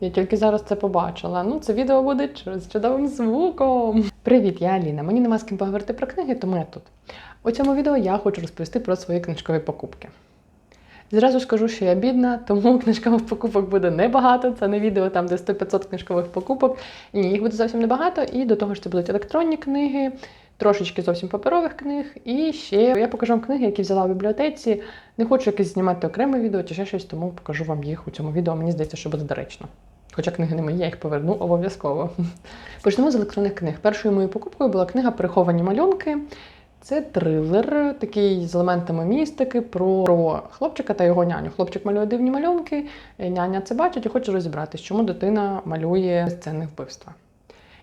Я тільки зараз це побачила. Ну, це відео буде з чудовим звуком. Привіт, я Аліна. Мені нема з ким поговорити про книги, тому я тут. У цьому відео я хочу розповісти про свої книжкові покупки. Зразу скажу, що я бідна, тому книжкових покупок буде небагато. Це не відео там, де 100-500 книжкових покупок. Ні, їх буде зовсім небагато. І до того ж, це будуть електронні книги, трошечки зовсім паперових книг. І ще я покажу вам книги, які взяла в бібліотеці. Не хочу якесь знімати окреме відео чи ще щось, тому покажу вам їх у цьому відео. Мені здається, що буде доречно. Хоча книги не мої, я їх поверну обов'язково. Почнемо з електронних книг. Першою моєю покупкою була книга Приховані малюнки. Це трилер, такий з елементами містики про, хлопчика та його няню. Хлопчик малює дивні малюнки, няня це бачить і хоче розібратися, чому дитина малює сцени вбивства.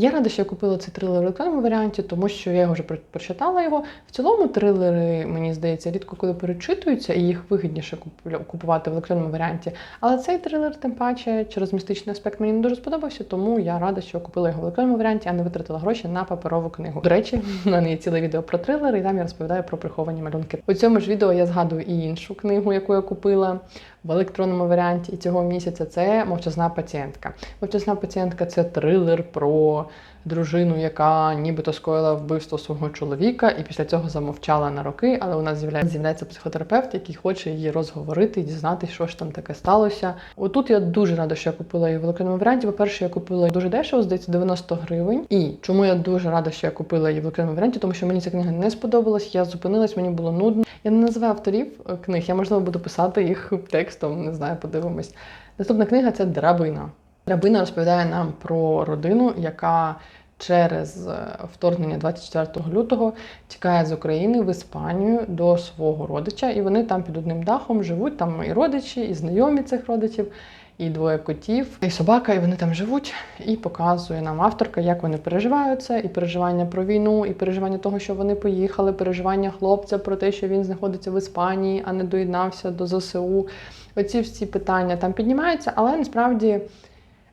Я рада, що я купила цей трилер в електронному варіанті, тому що я його вже прочитала його. В цілому трилери, мені здається, рідко коли перечитуються, і їх вигідніше купувати в електронному варіанті. Але цей трилер, тим паче, через містичний аспект мені не дуже сподобався, тому я рада, що купила його в електронному варіанті, а не витратила гроші на паперову книгу. До речі, в мене є ціле відео про трилери, і там я розповідаю про приховані малюнки. У цьому ж відео я згадую і іншу книгу, яку я купила в електронному варіанті І цього місяця. Це мовчазна пацієнтка. Мовчазна пацієнтка це трилер про дружину, яка нібито скоїла вбивство свого чоловіка, і після цього замовчала на роки. Але у нас з'являється психотерапевт, який хоче її розговорити і дізнатися, що ж там таке сталося. Отут я дуже рада, що я купила її в електронному варіанті. По-перше, я купила її дуже дешево, здається, 90 гривень. І чому я дуже рада, що я купила її в електронному варіанті, тому що мені ця книга не сподобалась. Я зупинилась, мені було нудно. Я не називаю авторів е, книг, я можливо буду писати їх текстом, не знаю, подивимось. Наступна книга це Драбина. Драбина розповідає нам про родину, яка через е, вторгнення 24 лютого тікає з України в Іспанію до свого родича, і вони там під одним дахом живуть. Там і родичі, і знайомі цих родичів, і двоє котів, і собака, і вони там живуть. І показує нам авторка, як вони переживають це, і переживання про війну, і переживання того, що вони поїхали, переживання хлопця про те, що він знаходиться в Іспанії, а не доєднався до ЗСУ. Оці всі питання там піднімаються, але насправді.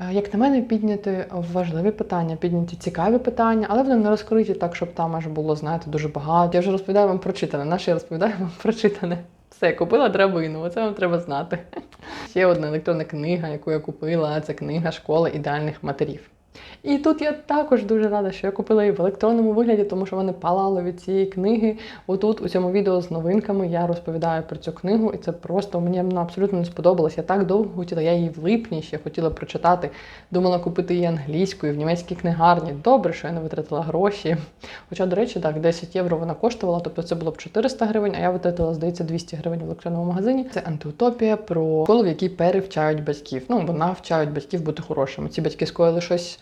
Е, Як на мене, підняти важливі питання, підняті цікаві питання, але вони не розкриті так, щоб там аж було, знаєте, дуже багато. Я вже розповідаю вам прочитане. Наше я розповідаю вам прочитане. Все, купила драбину, оце вам треба знати. Ще одна електронна книга, яку я купила, це книга Школа ідеальних матерів. І тут я також дуже рада, що я купила її в електронному вигляді, тому що вони палали від цієї книги. Отут, у цьому відео з новинками, я розповідаю про цю книгу, і це просто мені вона абсолютно не сподобалось. Я так довго хотіла, я її в липні ще хотіла прочитати. Думала купити її англійською в німецькій книгарні. Добре, що я не витратила гроші. Хоча, до речі, так, 10 євро вона коштувала, тобто це було б 400 гривень, а я витратила, здається, 200 гривень в електронному магазині. Це антиутопія про школу, в якій перевчають батьків. Ну, бо навчають батьків бути хорошими. Ці батьки скоїли щось.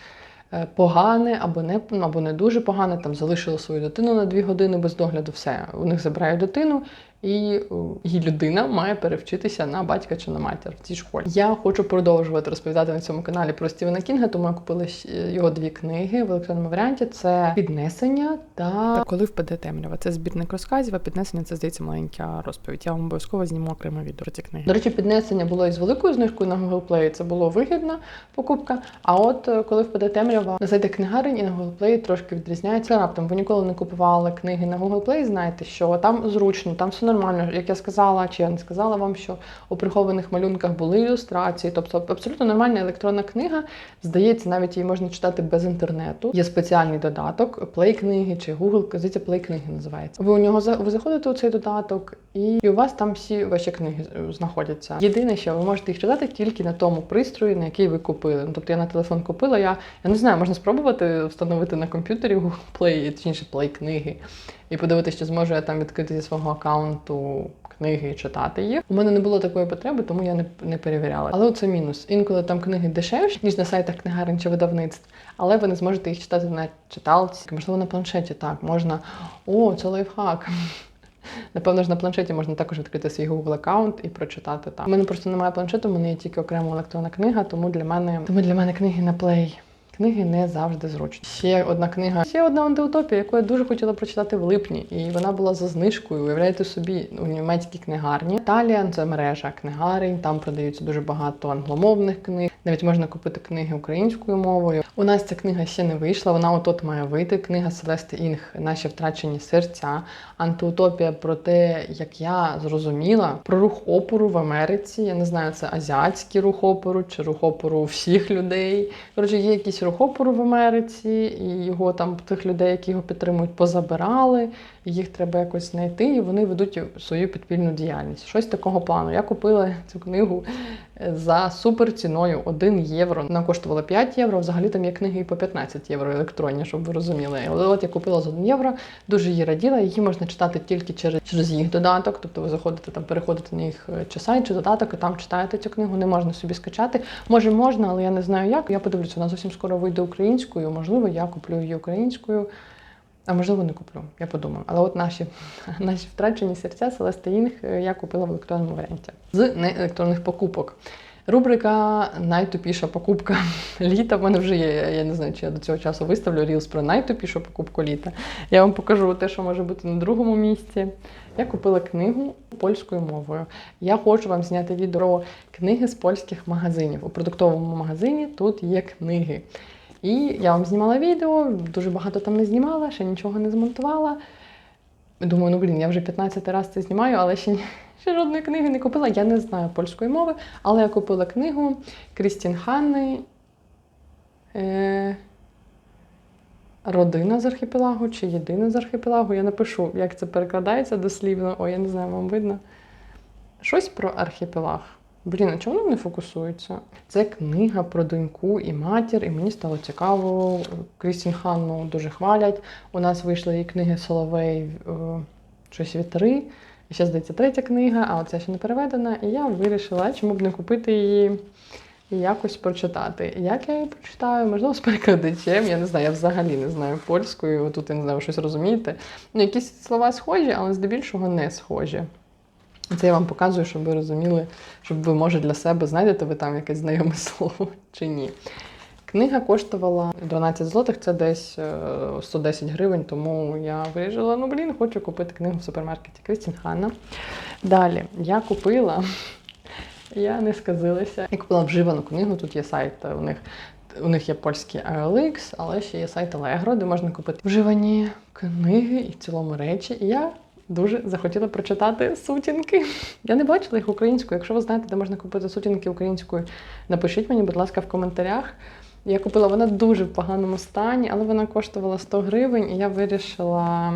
Е, Погане або не або не дуже погане, там залишили свою дитину на дві години без догляду. Все у них забирають дитину, і її людина має перевчитися на батька чи на матір в цій школі. Я хочу продовжувати розповідати на цьому каналі про Стівена Кінга, тому я купила його дві книги в електронному варіанті: це піднесення та коли впаде темрява. Це збірник розказів, а піднесення це здається маленька розповідь. Я вам обов'язково зніму окреме відео ці книги. До речі, піднесення було із великою знижкою на Google Play. Це було вигідна покупка. А от е, коли впаде темрява, на книгарень і на Google Play трошки відрізняється. Раптом ви ніколи не купували книги на Google Play, знаєте, що там зручно, там все нормально. Як я сказала, чи я не сказала вам, що у прихованих малюнках були ілюстрації, тобто абсолютно нормальна електронна книга. Здається, навіть її можна читати без інтернету. Є спеціальний додаток Play книги чи Google, здається, Play книги називається. Ви у нього ви заходите у цей додаток, і, у вас там всі ваші книги е, знаходяться. Єдине, що ви можете їх читати тільки на тому пристрої, на який ви купили. Ну, тобто я на телефон купила, я, я не знаю, можна спробувати встановити на комп'ютері Google Play, точніше Play книги, і подивитися, чи зможу я там відкрити зі свого аккаунту книги і читати їх. У мене не було такої потреби, тому я не, не перевіряла. Але це мінус. Інколи там книги дешевші, ніж на сайтах книгарень чи видавництв, але ви не зможете їх читати на читалці, можливо, на планшеті так. Можна. О, це лайфхак. Напевно ж на планшеті можна також відкрити свій Google аккаунт і прочитати там. У мене просто немає планшету, у мене є тільки окрема електронна книга, тому для мене тому для мене книги на Play Книги не завжди зручні. Ще одна книга, ще одна антиутопія, яку я дуже хотіла прочитати в липні, і вона була за знижкою. Уявляєте собі у німецькій книгарні. Італія це мережа книгарень. Там продаються дуже багато англомовних книг. Навіть можна купити книги українською мовою. У нас ця книга ще не вийшла. Вона отот має вийти. Книга Селести Інг Наші втрачені серця. Антиутопія про те, як я зрозуміла про рух опору в Америці. Я не знаю, це азіатський рух опору чи рух опору всіх людей. Коротше, є якийсь рух опору в Америці, і його там тих людей, які його підтримують, позабирали. Їх треба якось знайти, і вони ведуть свою підпільну діяльність. Щось такого плану. Я купила цю книгу е, за супер ціною 1 євро. Вона коштувала 5 євро. Взагалі там є книги і по 15 євро електронні, щоб ви розуміли. Але от я купила за 1 євро, дуже її раділа. Її можна читати тільки через, через їх додаток. Тобто ви заходите там, переходите на їх е, чи сайт, чи додаток, і там читаєте цю книгу. Не можна собі скачати. Може, можна, але я не знаю як. Я подивлюся, вона зовсім скоро вийде українською. Можливо, я куплю її українською. А можливо, не куплю, я подумаю. Але от наші, наші втрачені серця е, я купила в електронному варіанті з неелектронних покупок. Рубрика Найтупіша покупка літа. В мене вже є. Я не знаю, чи я до цього часу виставлю рілс про найтупішу покупку літа. Я вам покажу те, що може бути на другому місці. Я купила книгу польською мовою. Я хочу вам зняти відео книги з польських магазинів. У продуктовому магазині тут є книги. І я вам знімала відео, дуже багато там не знімала, ще нічого не змонтувала. Думаю, ну блін, я вже 15 раз це знімаю, але ще, ще жодної книги не купила. Я не знаю польської мови, але я купила книгу Крістін Ханни. Е... Родина з архіпелагу чи єдина з архіпелагу. Я напишу, як це перекладається дослівно. Ой, я не знаю, вам видно. Щось про архіпелаг. Блін, а чого воно не фокусується? Це книга про доньку і матір, і мені стало цікаво. Крістін Ханну дуже хвалять. У нас вийшли її книги Соловей е, щось вітри. І ще здається третя книга, а оця ще не переведена. І я вирішила, чому б не купити її і якось прочитати. Як я її прочитаю? Можливо, з перекладачем. Я не знаю, я взагалі не знаю польською. Тут я не знаю, щось розумієте. Ну, якісь слова схожі, але здебільшого не схожі. Це я вам показую, щоб ви розуміли, щоб ви, може, для себе знайдете ви там якесь знайоме слово чи ні. Книга коштувала 12 злотих, це десь е, 110 гривень, тому я вирішила, ну блін, хочу купити книгу в супермаркеті Крістін Ханна. Далі я купила, я не сказилася. Я купила вживану книгу, тут є сайт у них. У них є польський OLX, але ще є сайт Allegro, де можна купити вживані книги і в цілому речі. І я дуже захотіла прочитати сутінки. Я не бачила їх українською. Якщо ви знаєте, де можна купити сутінки українською, напишіть мені, будь ласка, в коментарях. Я купила вона дуже в поганому стані, але вона коштувала 100 гривень, і я вирішила.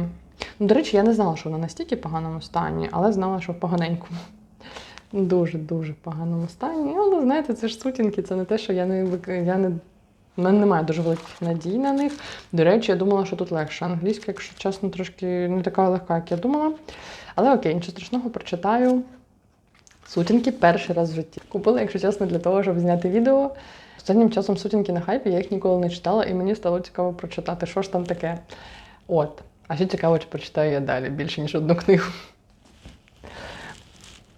Ну, до речі, я не знала, що вона настільки в поганому стані, але знала, що в поганенькому. Дуже-дуже поганому стані. Але знаєте, це ж сутінки, це не те, що я не я не. У мене немає дуже великих надій на них. До речі, я думала, що тут легше. Англійська, якщо чесно, трошки не така легка, як я думала. Але окей, нічого страшного, прочитаю. Сутінки перший раз в житті. Купила, якщо чесно, для того, щоб зняти відео. Останнім часом сутінки на хайпі, я їх ніколи не читала, і мені стало цікаво прочитати, що ж там таке. От. А ще цікаво, чи прочитаю я далі більше, ніж одну книгу.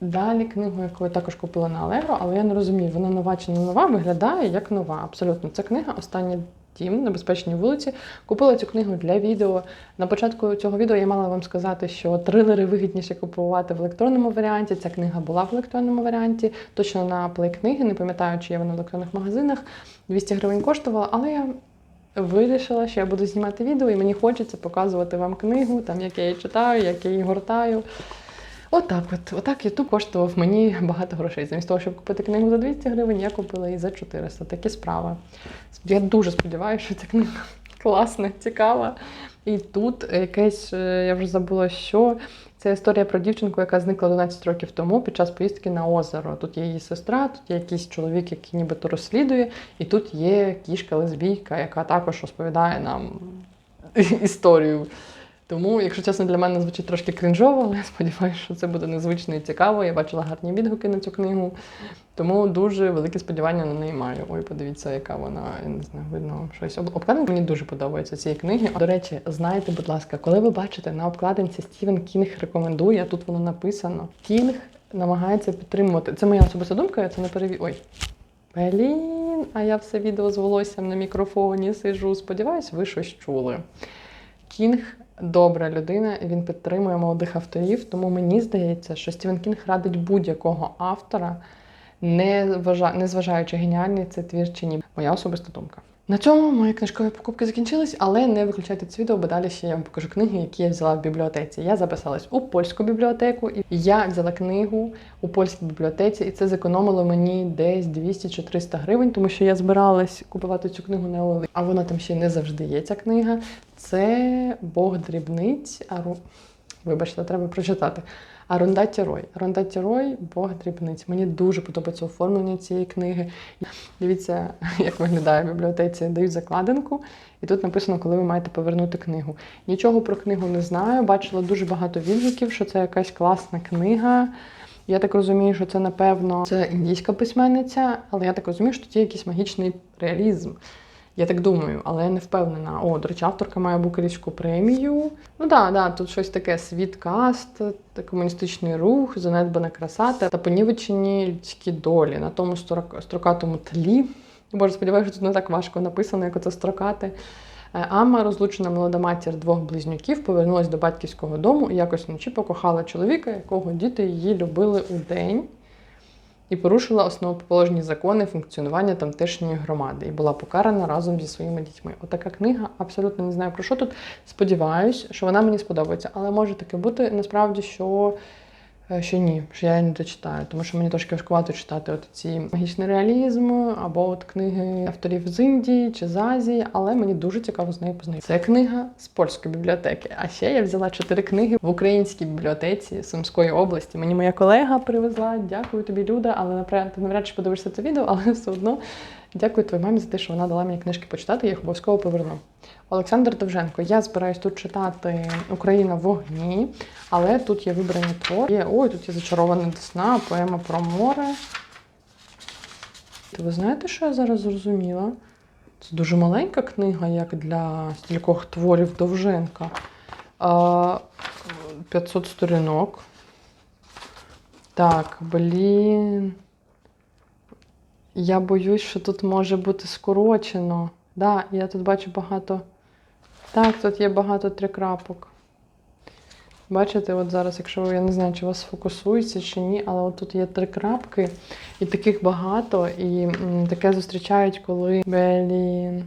Далі книгу, яку я також купила на Allegro, але я не розумію, вона нова чи не нова, виглядає як нова. Абсолютно. Це книга Останній дім на безпечній вулиці. Купила цю книгу для відео. На початку цього відео я мала вам сказати, що трилери вигідніше купувати в електронному варіанті. Ця книга була в електронному варіанті. Точно на плей книги, не пам'ятаю, чи є вона в електронних магазинах. 200 гривень коштувала, але я вирішила, що я буду знімати відео, і мені хочеться показувати вам книгу, там як я її читаю, як я її гортаю. Отак, от, отак YouTube коштував мені багато грошей. Замість того, щоб купити книгу за 200 гривень, я купила її за 400. Такі справи. Я дуже сподіваюся, що ця книга класна, цікава. І тут якесь, е, я вже забула, що це історія про дівчинку, яка зникла 12 років тому під час поїздки на озеро. Тут є її сестра, тут є якийсь чоловік, який нібито розслідує, і тут є кішка лесбійка, яка також розповідає нам історію. Тому, якщо чесно, для мене звучить трошки крінжово, але я сподіваюся, що це буде незвично і цікаво. Я бачила гарні відгуки на цю книгу. Тому дуже великі сподівання на неї маю. Ой, подивіться, яка вона, я не знаю, видно щось. Об- Обкладинка мені дуже подобається цієї книги. До речі, знайте, будь ласка, коли ви бачите на обкладинці Стівен Кінг рекомендує, тут воно написано. Кінг намагається підтримувати. Це моя особиста думка, я це не переві. Ой. Блін, а я все відео з волоссям на мікрофоні сижу. Сподіваюсь, ви щось чули. Кінг добра людина, він підтримує молодих авторів, тому мені здається, що Стівен Кінг радить будь-якого автора, не, зважаючи геніальний це твір чи ні. Моя особиста думка. На цьому мої книжкові покупки закінчились, але не виключайте це відео, бо далі ще я вам покажу книги, які я взяла в бібліотеці. Я записалась у польську бібліотеку, і я взяла книгу у польській бібліотеці, і це зекономило мені десь 200 чи 300 гривень, тому що я збиралась купувати цю книгу на Оли. А вона там ще не завжди є. Ця книга. Це Бог дрібниць. Ару... Вибачте, треба прочитати. Арундатті Рой. Арундатті Рой, Бог дрібниць. Мені дуже подобається оформлення цієї книги. Дивіться, як виглядає в бібліотеці. Дають закладинку, і тут написано, коли ви маєте повернути книгу. Нічого про книгу не знаю. Бачила дуже багато відгуків, що це якась класна книга. Я так розумію, що це, напевно, це індійська письменниця, але я так розумію, що тут є якийсь магічний реалізм. Я так думаю, але я не впевнена. О, до речі, авторка має букерівську премію. Ну так, да, тут щось таке світ-каст, комуністичний рух, занедбана краса та понівечені людські долі на тому строкатому тлі. Боже, сподіваюся, що тут не так важко написано, як оце строкати. Е, Амма, розлучена молода матір двох близнюків, повернулась до батьківського дому і якось вночі покохала чоловіка, якого діти її любили у день, і порушила основоположні закони функціонування тамтешньої громади і була покарана разом зі своїми дітьми. Отака книга, абсолютно не знаю про що тут. Сподіваюсь, що вона мені сподобається, але може таке бути насправді, що. Е, Що ні, що я не дочитаю, тому що мені трошки важкувато читати от ці магічний реалізм або от книги авторів з Індії чи з Азії, але мені дуже цікаво з нею познайомитися. Це книга з польської бібліотеки. А ще я взяла чотири книги в українській бібліотеці Сумської області. Мені моя колега привезла. Дякую тобі, Люда. Але наприклад, ти навряд чи подивишся це відео, але все одно дякую твоїй мамі за те, що вона дала мені книжки почитати. Я їх обов'язково поверну. Олександр Довженко. Я збираюсь тут читати Україна в вогні, але тут є вибрані твори. Ой, тут є зачарована десна, поема про море. Ти ви знаєте, що я зараз зрозуміла? Це дуже маленька книга, як для стількох творів Довженка. 500 сторінок. Так, блін. Я боюсь, що тут може бути скорочено. Да, я тут бачу багато. Так, тут є багато трикрапок. Бачите, от зараз, якщо я не знаю, чи вас фокусується чи ні, але от тут є три крапки, і таких багато, і таке зустрічають, коли. Блін.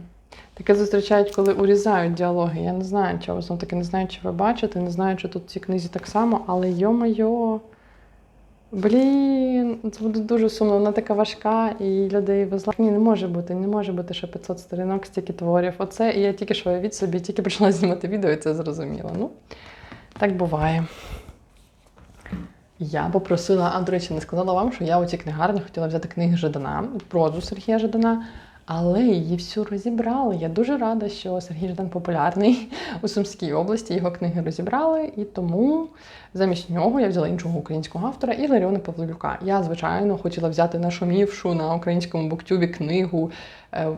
Таке зустрічають, коли урізають діалоги. Я не знаю, чого знову таки не знаю, чи ви бачите, не знаю, чи тут в цій книзі так само, але йо-майо. Блін, це буде дуже сумно. Вона така важка і людей везла. Ні, не може бути, не може бути ще 500 сторінок, стільки творів. Оце і я тільки що від собі, тільки почала знімати відео, і це зрозуміло. Ну, так буває. Я попросила, а до речі, не сказала вам, що я у цій книгарні хотіла взяти книги Жадана, прозу Сергія Жадана, але її всю розібрали. Я дуже рада, що Сергій Жадан популярний у Сумській області. Його книги розібрали, і тому замість нього я взяла іншого українського автора Іларіона Павлюка. Я, звичайно, хотіла взяти нашумівшу на українському буктюбі книгу. е,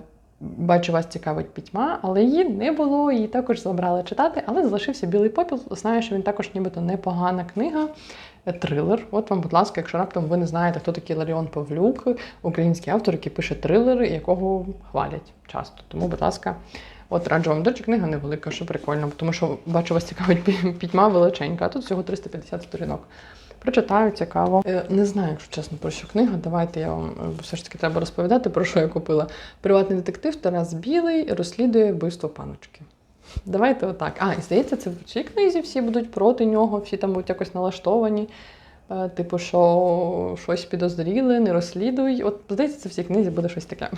Бачу, вас цікавить пітьма, але її не було, її також забрали читати, але залишився білий попіл. Знаю, що він також нібито непогана книга. Трилер. От вам, будь ласка, якщо раптом ви не знаєте, хто такий Ларіон Павлюк, український автор, який пише трилери, якого хвалять часто. Тому, будь ласка, от раджу вам. До речі, книга невелика, що прикольно, тому що бачу, вас цікавить пітьма величенька, а тут всього 350 сторінок. Прочитаю, цікаво. Е, Не знаю, якщо чесно, про що книга. Давайте я вам е, все ж таки треба розповідати, про що я купила. Приватний детектив Тарас Білий розслідує вбивство паночки. Давайте отак. А, і здається, це в цій книзі всі будуть проти нього, всі там будуть якось налаштовані. Е, Типу, що щось підозріли, не розслідуй. От здається, це в цій книзі буде щось таке.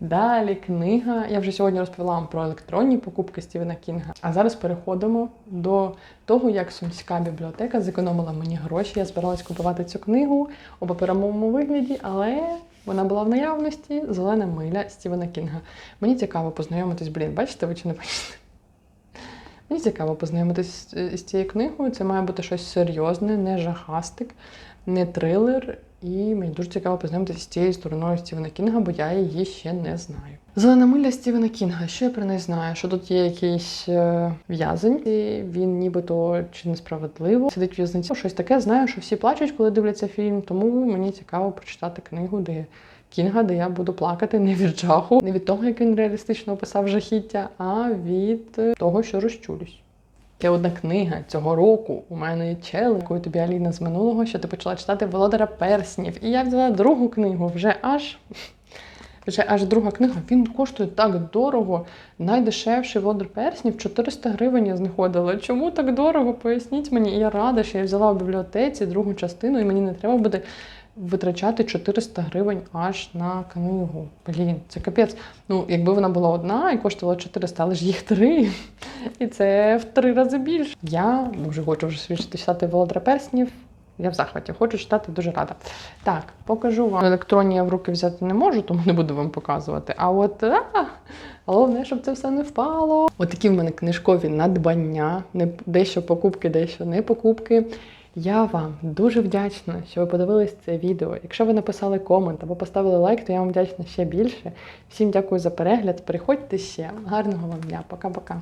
Далі книга. Я вже сьогодні розповіла вам про електронні покупки Стівена Кінга. А зараз переходимо до того, як сумська бібліотека зекономила мені гроші. Я збиралась купувати цю книгу у паперовому вигляді, але вона була в наявності Зелена миля Стівена Кінга. Мені цікаво познайомитись, блін, бачите ви чи не бачите? Мені цікаво познайомитись з- з цією книгою. Це має бути щось серйозне, не жахастик, не трилер. І мені дуже цікаво познайомитися з цією стороною Стівена Кінга, бо я її ще не знаю. Зелена миля Стівена Кінга. Що я про неї знаю? Що тут є якийсь е, в'язень, і він нібито чи несправедливо сидить в в'язниці. Щось таке. Знаю, що всі плачуть, коли дивляться фільм, тому мені цікаво прочитати книгу, де Кінга, де я буду плакати не від жаху, не від того, як він реалістично описав жахіття, а від е, того, що розчулюсь. Є одна книга цього року. У мене є чел, якою тобі Аліна з минулого, що ти почала читати Володаря Перснів. І я взяла другу книгу вже аж. Вже аж друга книга. Він коштує так дорого. Найдешевший Володар Перснів 400 гривень я знаходила. Чому так дорого? Поясніть мені. І я рада, що я взяла в бібліотеці другу частину, і мені не треба буде витрачати 400 гривень аж на книгу. Блін, це капець. Ну, якби вона була одна і коштувала 400, але ж їх три. І це в три рази більше. Я дуже хочу вже свідчити читати Володра Перснів. Я в захваті, хочу читати, дуже рада. Так, покажу вам. Електронні я в руки взяти не можу, тому не буду вам показувати. А от а, головне, щоб це все не впало. От такі в мене книжкові надбання, не дещо покупки, дещо не покупки. Я вам дуже вдячна, що ви подивились це відео. Якщо ви написали комент або поставили лайк, то я вам вдячна ще більше. Всім дякую за перегляд. Приходьте ще. Гарного вам дня. Пока-пока.